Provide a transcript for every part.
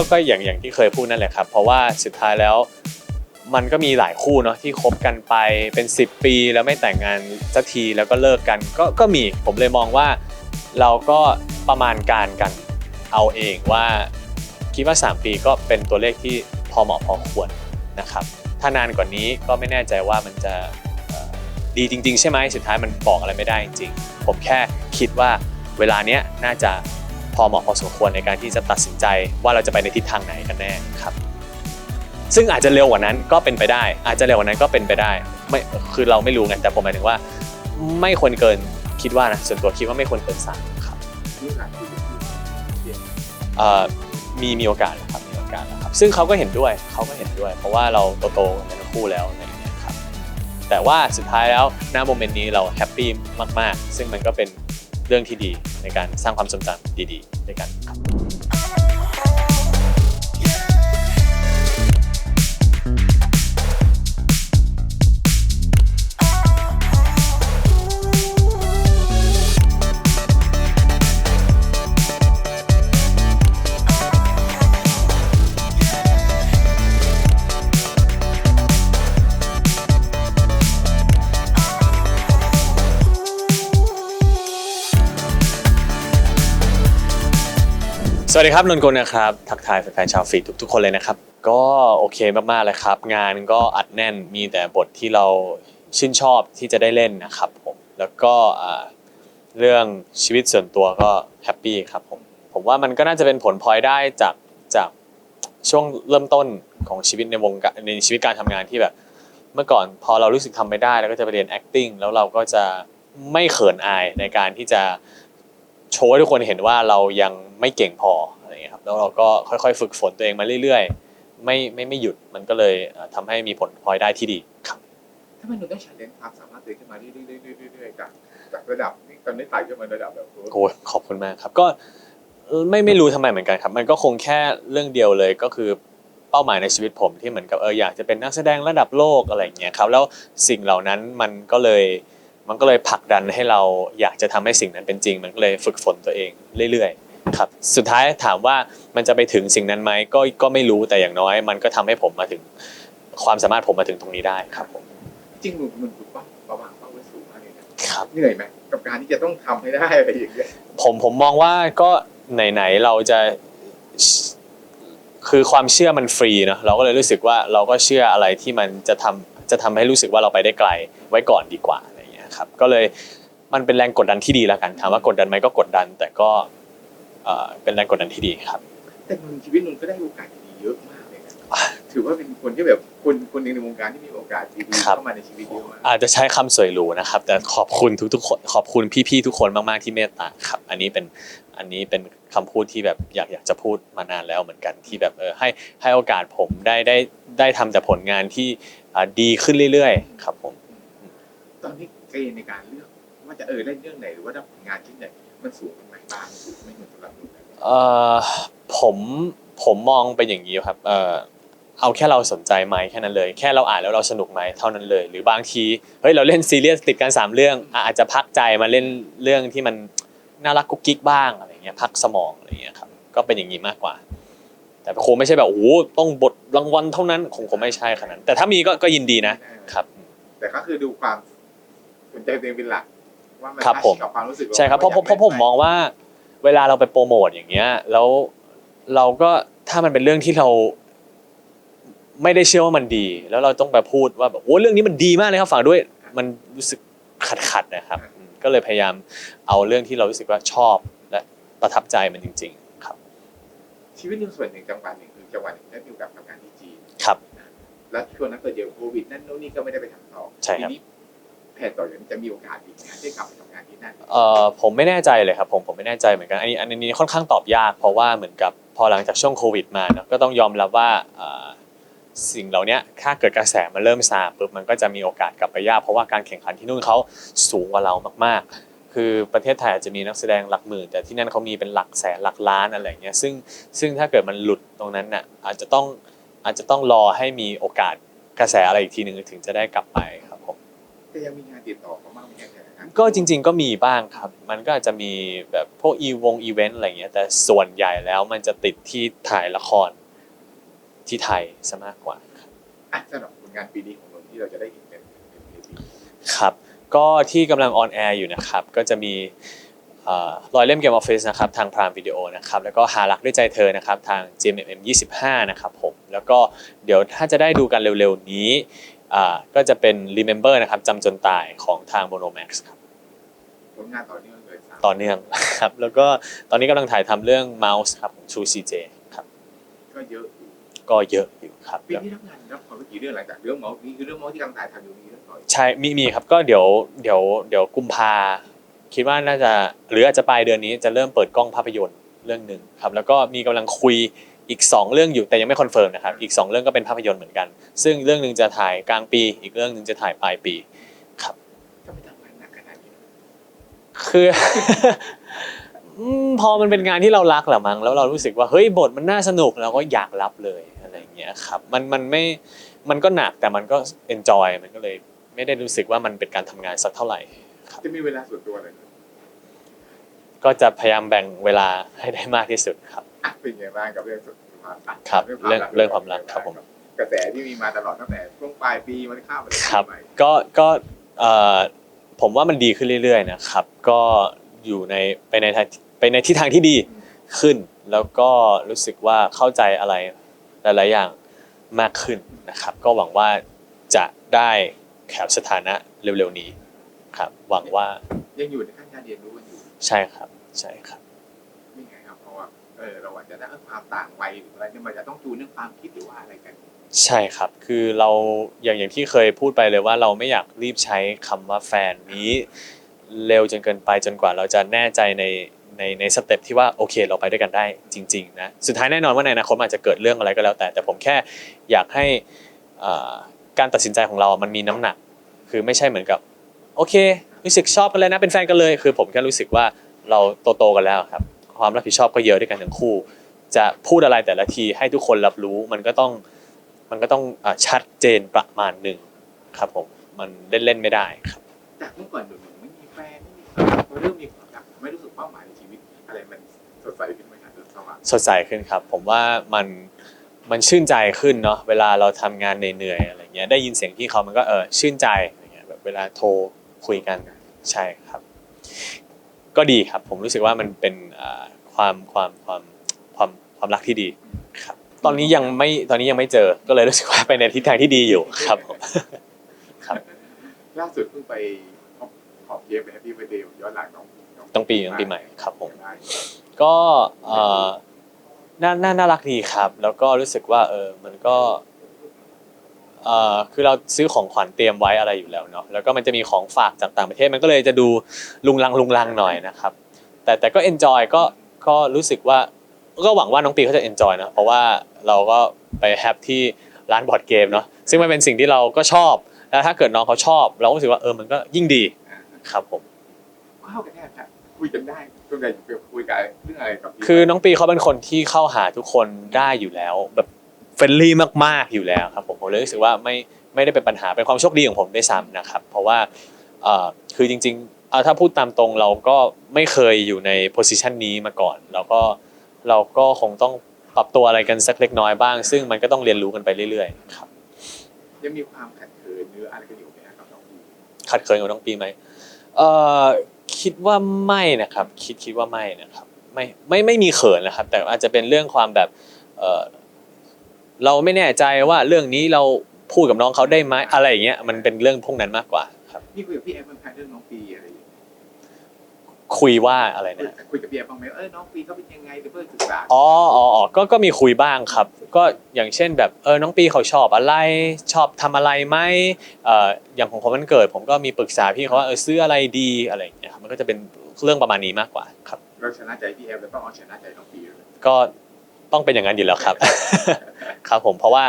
ก็ก็อย่างอย่างที่เคยพูดนั่นแหละครับ เพราะว่าสุดท้ายแล้วมันก็มีหลายคู่เนาะที่คบกันไปเป็น 10 ปีแล้วไม่แต่งงานสักทีแล้วก็เลิกกันก็ก็มีผมเลยมองว่าเราก็ประมาณการกันเอาเองว่าคิดว่า 3 ปีก็เป็นตัวเลขที่พอเหมาะพอควรนะครับ ถ้านานกว่านี้ก็ไม่แน่ใจว่ามันจะดีจริง ๆ ใช่ไหมสุดท้ายมันบอกอะไรไม่ได้จริงๆผมแค่คิดว่าเวลาเนี้ยน่าจะ อเหมาะพอสมควรในการที่จะตัดสินใจว่าเราจะไปในทิศทางไหนกันแน่ครับ ซึ่งอาจจะเร็วกว่านั้นก็เป็นไปได้ อาจจะเร็วกว่านั้นก็เป็นไปได้ไม่คือเราไม่รู้ไงแต่ผมหมายถึงว่า ไม่ควรเกินคิดว่านะส่วนตัวคิดว่าไม่ควรเกินสามครับมีโอกาสคุยกับพี่เอ่อมีมีโอกาสแล้วครับมีโอกาสแล้วครับซึ่งเขาก็เห็นด้วยเขาก็เห็นด้วย เพราะว่าเราโตๆกันทั้งคู่แล้วอะไรอย่างเงี้ยครับแต่ว่าสุดท้ายแล้วณโมเมนต์นี้เราแฮปปี้มาก ๆ ซึ่งมันก็เป็น เรื่องที่ดีในการสร้างความทรงจำดีๆด้วยกันครับ สวัสดีครับนนท์กุลนะครับทักทายแฟนๆชาวฟีดทุกๆคนเลยนะครับ ก็โอเคมากๆเลยครับ งานก็อัดแน่นมีแต่บทที่เราชื่นชอบที่จะได้เล่นนะครับผมแล้วก็เรื่องชีวิตส่วนตัวก็แฮปปี้ครับผมผมว่ามันก็น่าจะเป็นผลพลอยได้จากจากช่วงเริ่มต้นของชีวิตในวงการในชีวิตการทำงานที่แบบ เมื่อก่อนพอเรารู้สึกทำไม่ได้เราก็จะไปเรียน acting แล้วเราก็จะไม่เขินอายในการที่จะ โชว์ให้ทุกคนเห็นว่าเรายังไม่เก่งพออะไรอย่างเงี้ยครับแล้วเราก็ค่อยๆ ฝึกฝนตัวเองมาเรื่อยๆ ไม่ไม่ไม่หยุดมันก็เลยเอ่อทำให้มีผลพลอยได้ที่ดีครับถ้ามันหนูต้อง challenge ความสามารถตัวเองขึ้นมาเรื่อยๆๆๆๆจากจากระดับนี่ตอนนี้ไต่ขึ้นมาระดับแบบโอ้โหโอ้ยขอบคุณมากครับก็เอ่อไม่ไม่รู้ทำไมเหมือนกันครับ มันก็คงแค่เรื่องเดียวเลยก็คือเป้าหมายในชีวิตผมที่เหมือนกับเอออยากจะเป็นนักแสดงระดับโลกอะไรอย่างเงี้ยครับแล้วสิ่งเหล่านั้นมันก็เลย มันก็เลยผลักดันให้เราอยากจะทำให้สิ่งนั้นเป็นจริง มันก็เลยฝึกฝนตัวเองเรื่อยๆครับสุดท้ายถามว่ามันจะไปถึงสิ่งนั้นไหมก็ก็ไม่รู้แต่อย่างน้อย มันก็ทำให้ผมมาถึง ความสามารถผมมาถึงตรงนี้ได้ครับผมจริงๆมันมันเป้าประวางเป้าไว้สูงมากเลยนะครับเหนื่อยไหมกับการที่จะต้องทำให้ได้อะไรอย่างเงี้ยผมผมมองว่าก็ไหนๆเราจะคือความเชื่อมันฟรีเนอะเราก็เลยรู้สึกว่าเราก็เชื่ออะไรที่มันจะทำจะทำให้รู้สึกว่าเราไปได้ไกลไว้ก่อนดีกว่า อะไรอย่างเงี้ยครับก็เลยมันเป็นแรงกดดันที่ดีแล้วกันถามว่ากดดันไหมก็กดดัน แต่ก็เอ่อเป็นแรงกดดันที่ดีครับ แต่มันชีวิตนุ่นก็ได้โอกาสดีๆเยอะมากเลยนะถือว่าเป็นคนที่แบบคนคนหนึ่งในวงการที่มีโอกาสดีๆครับเข้ามาในชีวิตเยอะมากอาจจะใช้คำสวยหรูนะครับ แต่ขอบคุณทุกๆคนขอบคุณพี่ๆทุกคนมากๆที่เมตตาครับ อันนี้เป็นอันนี้เป็นคำพูดที่แบบอยากอยากจะพูดมานานแล้วเหมือนกันที่แบบเออให้ให้โอกาสผมได้ได้ได้ทำแต่ผลงานที่อ่าดีขึ้นเรื่อยๆ ครับผม ตอนนี้เกณฑ์ในการเลือก ว่าจะเออเล่นเรื่องไหนหรือว่าทำงานชิ้นไหนมันสูงตรงไหนบ้างสูงไม่เหมือนสำหรับนุ่นนะเอ่อผมผมมองเป็นอย่างนี้ครับเอ่อเอาแค่เราสนใจไหมแค่นั้นเลย แค่เราอ่านแล้วเราสนุกไหมเท่านั้นเลย หรือบางทีเฮ้ยเราเล่นซีเรียสติดกันสามเรื่องอะอาจจะพักใจมาเล่นเรื่องที่มันน่ารักกุ๊กกิ๊กบ้างอะไรเงี้ยพักสมองอะไรเงี้ยครับก็เป็นอย่างนี้มากกว่า แต่คงไม่ใช่แบบโอ้โหต้องบทรางวัลเท่านั้นคงคงไม่ใช่ขนาดนั้นแต่ถ้ามีก็ก็ยินดีนะครับ แต่ก็คือดูความ สนใจตัวเองเป็นหลักว่ามันครับผมกับความรู้สึกใช่ครับเพราะเพราะเพราะผมมองว่าเวลาเราไปโปรโมทอย่างเงี้ยแล้วเราก็ถ้ามันเป็นเรื่องที่เรา ไม่ได้เชื่อว่ามันดี แล้วเราต้องไปพูดว่าแบบโอ้เรื่องนี้มันดีมากเลยครับฝากด้วยมันรู้สึกขัดขัดๆนะครับอืมก็เลยพยายามเอาเรื่องที่เรารู้สึกว่าชอบและประทับใจมันจริง ๆ ครับชีวิตหนึ่งส่วนหนึ่งจังหวัดหนึ่งคือจังหวัดหนึ่งได้มีโอกาสทำงานที่จีน ครับ แล้วช่วงนั้นเกิดเจอโควิดนั่นโน่นนี่ก็ไม่ได้ไปทำต่อใช่ครับ ทีนี้ แผนต่อจากนี้จะมีโอกาสอีกงานได้กลับไปทำงานที่นั่นเอ่อผมไม่แน่ใจเลยครับผมผมไม่แน่ใจเหมือนกันอันนี้อันนี้ค่อนข้างตอบยาก เพราะว่าเหมือนกับพอหลังจากช่วงโควิดมาเนอะก็ต้องยอมรับว่าสิ่งเหล่านี้ถ้าเกิดกระแสมันเริ่มซาปุ๊บมันก็จะมีโอกาสกลับไปยากเพราะว่าการแข่งขันที่นู่นเขาสูงกว่าเรามากๆ คือประเทศไทยอาจจะมีนักแสดงหลักหมื่น แต่ที่นั่นเขามีเป็นหลักแสนหลักล้านอะไรอย่างเงี้ยซึ่งซึ่งถ้าเกิดมันหลุดตรงนั้นน่ะอาจจะต้องอาจจะต้องรอให้มีโอกาสกระแสอะไรอีกทีหนึ่งถึงจะได้กลับไปครับ ผมแต่ยังมีงานติดต่อเขาบ้างไหมเนี่ยแต่ละงานกก็จริง ๆ ก็มีบ้างครับ มันก็อาจจะมีแบบพวกอีวงอีเวนต์อะไรเงี้ย แต่ส่วนใหญ่แล้วมันจะติดที่ถ่ายละครที่ไทยซะมากกว่าครับอะสำหรับผลงานปีนี้ของเราที่เราจะได้เห็นเป็นเป็นปีนี้ครับ ก็ที่กำลังออนแอร์อยู่นะครับ ก็จะมีเอ่อรอยเล่มเกมออฟฟิศนะครับทางพรามวิดีโอนะครับ แล้วก็หารักด้วยใจเธอนะครับทาง GMM 25 นะครับผม แล้วก็เดี๋ยวถ้าจะได้ดูกันเร็วๆนี้อ่า ก็จะเป็น Remember นะครับจำจนตายของทาง Monomax ครับผลงานต่อเนื่องเลยสามต่อเนื่องครับแล้วก็ตอนนี้กำลังถ่ายทำเรื่อง Mouse ครับของ True CJ ครับก็เยอะอยู่ก็เยอะอยู่ครับปีนี้รับงานรับความกี่เรื่องหลังจากเรื่องเมาส์นี่คือเรื่องเมาส์ที่กำลังถ่ายทำอยู่มีเรื่องต่อยใช่มีมีครับก็เดี๋ยวเดี๋ยวเดี๋ยวกุมภาคิดว่าน่าจะหรืออาจจะปลายเดือนนี้จะเริ่มเปิดกล้องภาพยนตร์เรื่องหนึ่งครับแล้วก็มีกำลังคุย อีก 2 เรื่องอยู่แต่ยังไม่คอนเฟิร์มนะครับอีก 2 เรื่องก็เป็นภาพยนตร์เหมือนกัน ซึ่งเรื่องหนึ่งจะถ่ายกลางปี อีกเรื่องหนึ่งจะถ่ายปลายปีครับก็ไม่ทำงานหนักขนาดนี้คืออืมพอมันเป็นงานที่เรารักแหละมั้งแล้วเรารู้สึกว่าเฮ้ยบทมันน่าสนุกเราก็อยากรับเลยอะไรอย่างเงี้ยครับมันมันไม่มันก็หนักแต่มันก็เอนจอยมันก็เลยไม่ได้รู้สึกว่ามันเป็นการทำงานสักเท่าไหร่จะมีเวลาส่วนตัวอะไรไหมก็จะพยายามแบ่งเวลาให้ได้มากที่สุดครับอะ เป็นไงบ้างกับเรื่องส่วนตัวอะครับเรื่องเรื่องความรักครับผมกระแสที่มีมาตลอดตั้งแต่ช่วงปลายปีมันข้ามไปถึงครับปีใหม่ก็ก็เอ่อผมว่ามันดีขึ้นเรื่อยๆนะครับ ก็อยู่ในไปในทางไปในทิศทางที่ดีขึ้น แล้วก็รู้สึกว่าเข้าใจอะไรหลายๆอย่างมากขึ้นนะครับ ก็หวังว่าจะได้แขบสถานะเร็วๆนี้ครับ หวังว่ายังอยู่ในขั้นการเรียนรู้กันอยู่ใช่ครับ ใช่ครับ เออเราอาจจะได้ความต่างวัยหรืออะไรเนี่ยมันจะต้องจูนเรื่องความคิดหรือว่าอะไรกัน ใช่ครับ คือเราอย่างอย่างที่เคยพูดไปเลยว่าเราไม่อยากรีบใช้คำว่าแฟนนี้ เร็วจนเกินไปจนกว่าเราจะแน่ใจในในในสเต็ปที่ว่าโอเคเราไปด้วยกันได้จริงๆนะสุดท้ายแน่นอนว่าในอนาคตอาจจะเกิดเรื่องอะไรก็แล้วแต่ แต่ผมแค่อยากให้การตัดสินใจของเรา มันมีน้ำหนัก คือไม่ใช่เหมือนกับโอเครู้สึกชอบกันเลยนะเป็นแฟนกันเลย คือผมแค่รู้สึกว่าเราโตๆกันแล้วครับ ความรับผิดชอบก็เยอะด้วยกันทั้งคู่ จะพูดอะไรแต่ละทีให้ทุกคนรับรู้มันก็ต้องมันก็ต้องอาชัดเจนประมาณหนึ่งครับผมมันเล่นๆไม่ได้ครับจากเมื่อก่อนหนุ่มๆไม่มีแฟนไม่มีความพอเริ่มมีความรักไม่รู้สึกเป้าหมายในชีวิตอะไรมันสดใสขึ้นไหมครับสว่างสดใสขึ้นครับ ผมว่ามันมันชื่นใจขึ้นเนาะเวลาเราทำงานเหนื่อยๆอะไรเงี้ยได้ยินเสียงพี่เขามันก็เออชื่นใจอะไรเงี้ยแบบเวลาโทรคุยกันใช่ครับ ก็ดีครับ ผมรู้สึกว่ามันเป็นอ่าความความความความความรักที่ดีครับ ตอนนี้ยังไม่ตอนนี้ยังไม่เจอ ก็เลยรู้สึกว่าไปในทิศทางที่ดีอยู่ครับผมครับล่าสุดเพิ่งไปขอบขอบเยฟไปแฮปปี้เบอร์เดย์ย้อนหลังน้องต้องปีต้องปีใหม่ครับผมได้ก็เอ่อน่าน่าน่ารักดีครับ แล้วก็รู้สึกว่าเออมันก็ เอ่อคือเราซื้อของขวัญเตรียมไว้อะไรอยู่แล้วเนาะแล้วก็มันจะมีของฝากจากต่างประเทศมันก็เลยจะดูลุงลังลุงลังหน่อยนะครับ แต่แต่ก็เอนจอยก็ก็รู้สึกว่าก็หวังว่าน้องปีเขาจะเอนจอยนะเพราะว่าเราก็ไปแฮปที่ร้านบอร์ดเกมเนาะซึ่งมันเป็นสิ่งที่เราก็ชอบแล้วถ้าเกิดน้องเขาชอบ เราก็รู้สึกว่าเออมันก็ยิ่งดีอ่าครับผมเข้ากันได้ครับคุยกันได้ส่วนใหญ่จะคุยกันเรื่องอะไรกับพี่คือน้องปีเขาเป็นคนที่เข้าหาทุกคนได้อยู่แล้วแบบเฟ รนลี่มากๆอยู่แล้วครับผมผมเลยรู้สึกว่าไม่ไม่ได้เป็นปัญหาเป็นความโชคดีของผมด้วยซ้ำนะครับ เพราะว่าเอ่อคือจริงๆเอาถ้าพูดตามตรงเราก็ไม่เคยอยู่ในโพสิชันนี้มาก่อนแล้วก็เราก็คงต้องปรับตัวอะไรกันสักเล็กน้อยบ้าง ซึ่งมันก็ต้องเรียนรู้กันไปเรื่อยๆครับยังมีความขัดเคินหรืออะไรกันอยู่ไหมครับกับน้องพี่ขัดเคินกับน้องปีไหมเอ่อคิดว่าไม่นะครับ คิดคิดว่าไม่นะครับ ไม่ไม่ไม่มีเขินนะครับ แต่อาจจะเป็นเรื่องความแบบเอ่อ เราไม่แน่ใจว่าเรื่องนี้เราพูดกับน้องเขาได้ไหมอะไรอย่างเงี้ยมันเป็นเรื่องพวกนั้นมากกว่าครับนี่คุยกับพี่แอฟเป็นแพทเรื่องน้องปีอะไรอย่างเงี้ยคุยว่าอะไรนะ คุยกับพี่แอฟบ้างไหมเออน้องปีเขาเป็นยังไงหรือเพื่อศึกษาอ๋ออ๋ออ๋อก็ก็มีคุยบ้างครับ ก็อย่างเช่นแบบเออน้องปีเขาชอบอะไรชอบทำอะไรไหมเอ่ออย่างของผมมันเกิด ผมก็มีปรึกษาพี่เขาว่าเออซื้ออะไรดีอะไรอย่างเงี้ยครับมันก็จะเป็นเรื่องประมาณนี้มากกว่าครับ เราชนะใจพี่แอฟแล้วต้องเอาชนะใจน้องปีด้วย ก็ ต้องเป็นอย่างนั้นอยู่แล้วครับ ครับผมเพราะว่า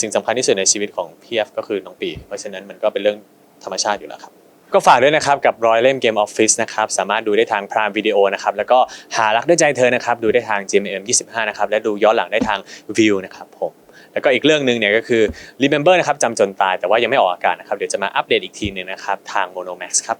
สิ่งสำคัญที่สุดในชีวิตของพี่เอฟก็คือน้องปี เพราะฉะนั้นมันก็เป็นเรื่องธรรมชาติอยู่แล้วครับก็ฝากด้วยนะครับกับรอยเล่มเกมออฟฟิศนะครับสามารถดูได้ทางพรามวิดีโอนะครับแล้วก็หารักด้วยใจเธอนะครับดูได้ทาง GMM 25 นะครับและดูย้อนหลังได้ทางวิวนะครับผมแล้วก็อีกเรื่องหนึ่งเนี่ยก็คือ Remember นะครับจำจนตายแต่ว่ายังไม่ออกอากาศนะครับเดี๋ยวจะมาอัปเดตอีกทีหนึงนะครับทาง Monomax ครับ